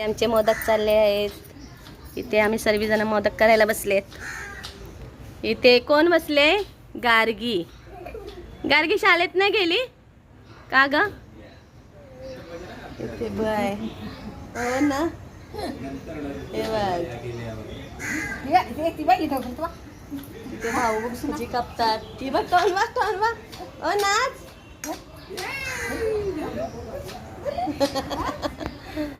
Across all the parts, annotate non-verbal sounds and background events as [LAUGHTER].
आमचे मोदक चालले आहेत. इथे आम्ही सर्वजण मोदक करायला बसलेत. इथे कोण बसले? गार्गी. गार्गी शाळेत नाही गेली? का ग? इथे बाय. हो ना? हे बघ. इथे भाऊ बघ सुजी कापतात. ती बघ टोन बघ टोन बघ. ओ नाच [LAUGHS] [LAUGHS]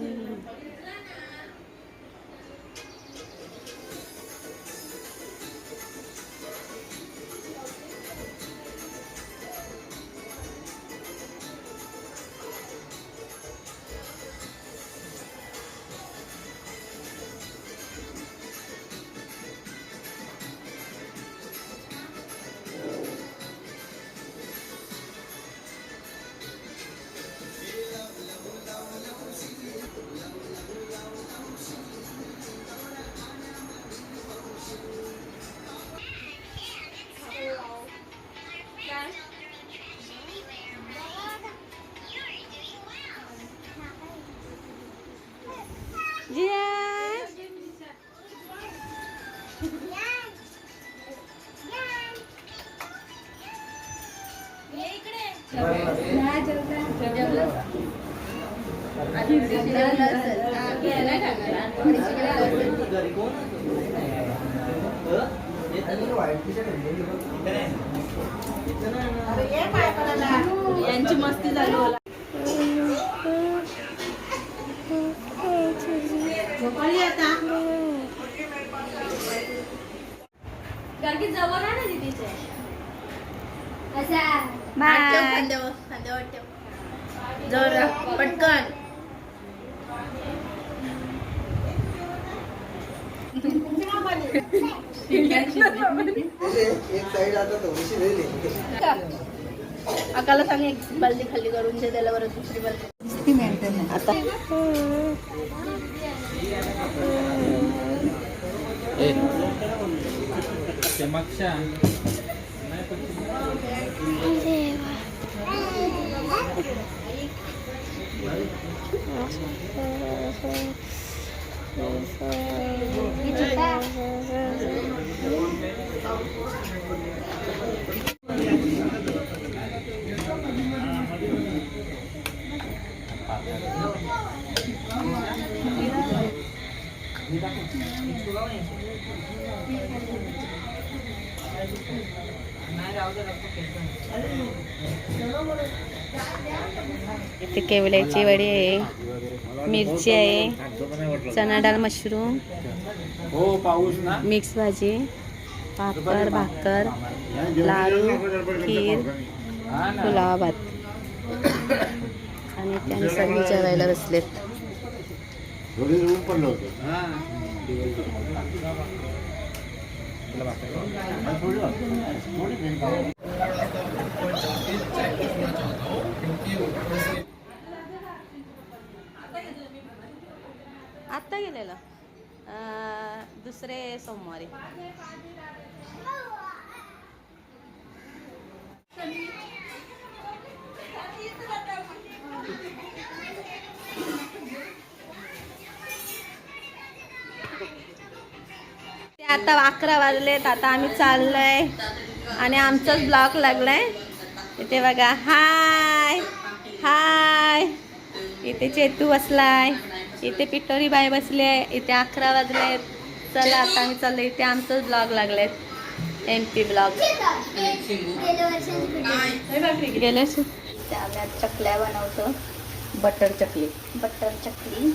嗯。जिया यांची मस्ती झाली गार्गी जवळ आहे ना दीदीचे बाय. पटकन एक साइड आता थोडीशी वेगळी अकाला सांग एक बालदी खाली करून दे त्याला बरं दुसरी बालदी. आता Tiyamak siya. Video pa. इथे केवड्याची वडी आहे मिरची आहे चना डाळ मशरूम हो पाऊस ना. मिक्स भाजी पापड भाकर लाडू खीर पुलाव भात. आणि त्याने सगळी जेवायला बसलेत थोडी ऊन पडलं होतं हा आत्ता गेलेलं. दुसरे सोमवारी. आता अकरा वाजलेत आता आम्ही चाललोय. आणि आमचाच ब्लॉक लागलाय. इथे बघा हाय हाय. इथे चेतू बसलाय. इथे पिटोरी बाई बसली आहे इथे अकरा वाजले चला आता आम्ही चाललो इथे आमचंच ब्लॉग लागलेत. M P blog. गेले चकल्या बनवतो. बटर चकली. बटर चकली.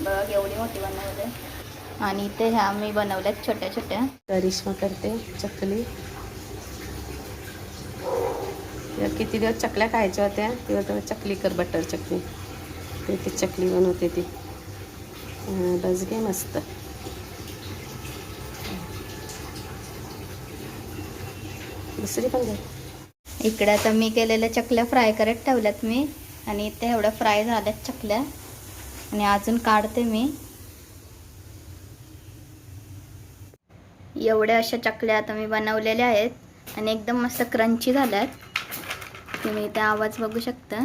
बघ एवढी मोठी बनवते. आणि इथे ह्या मी बनवल्यात छोट्या छोट्या. करिश्मा करते चकली. किती दिवस चकल्या खायच्या होत्या तेव्हा तेव्हा चकली कर बटर चकली. ते ती चकली बनवते ती. बस घे मस्त. दुसरी पण घे इकडे आता मी केलेल्या चकल्या फ्राय करत ठेवल्यात मी. आणि इथे एवढ्या फ्राय झाल्यात चकल्या. आणि अजून काढते मी. एवढ्या अशा चकल्या आता मी बनवलेल्या आहेत आणि एकदम मस्त क्रंची झाल्यात. तुम्ही इथे आवाज बघू शकता.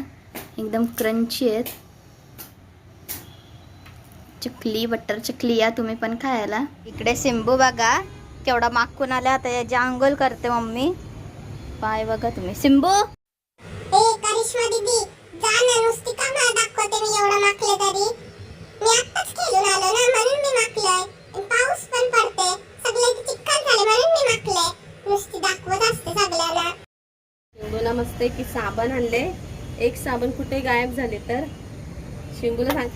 एकदम क्रंची आहेत. चकली बटर चकली या तुम्ही पण खायला. इकडे सिंबू बघा केवढा मागून आला आता याची आंघोळ करते मम्मी. पाय बघा तुम्ही. सिंबू! दाखवते मी माकले तरी. मी आत्ताच खेळून आलो ना म्हणून मी माकलोय पाऊस पण पडते शिंगूला मस्त आहे की साबण आणले. एक साबण कुठे गायब झाले तर? शिंगूला सांग.